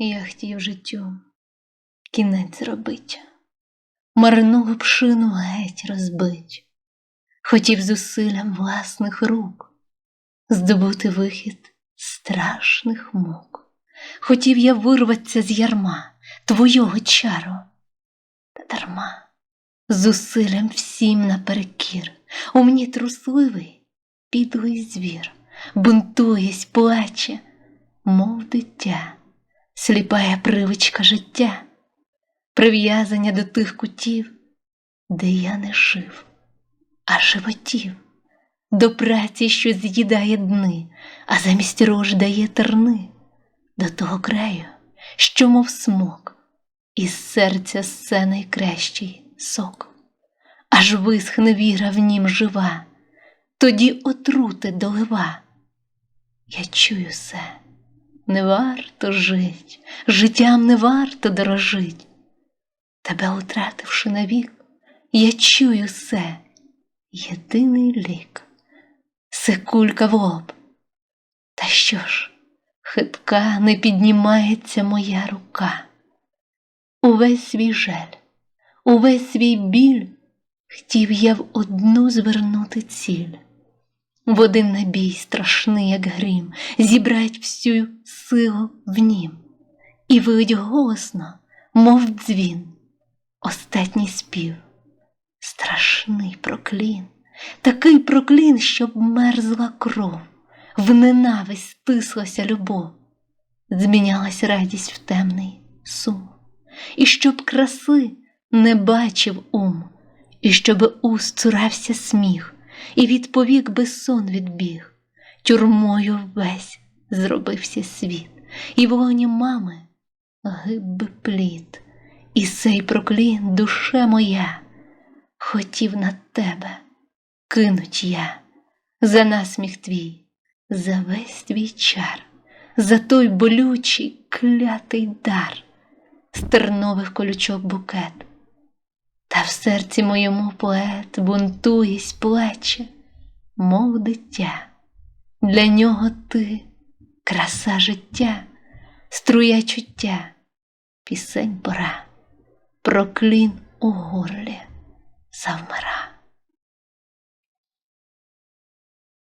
Я хотів життю. Кінець зробить, марну пшину геть розбить, хотів зусиллям власних рук. Здобути вихід страшних мук. Хотів я вирватися з ярма твого чару, та дарма, зусиллям всім наперекір, у мені трусливий, підлий звір, бунтуєсь, плаче, мов дитя, сліпая привичка життя, прив'язання до тих кутів, де я не жив, а животів, до праці, що з'їдає дни, а замість рож дає терни, до того краю, що, мов смок, із серця все найкращий сок, аж висхне віра в нім жива, тоді отрути долива. Я чую все, не варто жить, життям не варто дорожить. Тебе утративши навік, я чую все, єдиний лік, секулька в лоб. Та що ж, хитка не піднімається моя рука. Увесь свій жаль, увесь свій біль хотів я в одну звернути ціль, в один набій страшний, як грім, зібрать всю силу в нім, і вилить голосно, мов дзвін, остатній спів, страшний проклін, такий проклін, щоб мерзла кров, в ненависть стислася любов, змінялась радість в темний сум. І щоб краси не бачив ум, і щоб уст цурався сміх, і від повік би сон відбіг, тюрмою весь зробився світ, і в лоні мами гиб би плід, і сей проклін, душе моя, хотів на тебе кинуть я. За насміх твій, за весь твій чар, за той болючий клятий дар. З тернових колючок букет. В серці моєму поет бунтуєсь, плаче, мов дитя. Для нього ти краса життя, струя чуття, пісень пора, проклін у горлі завмира.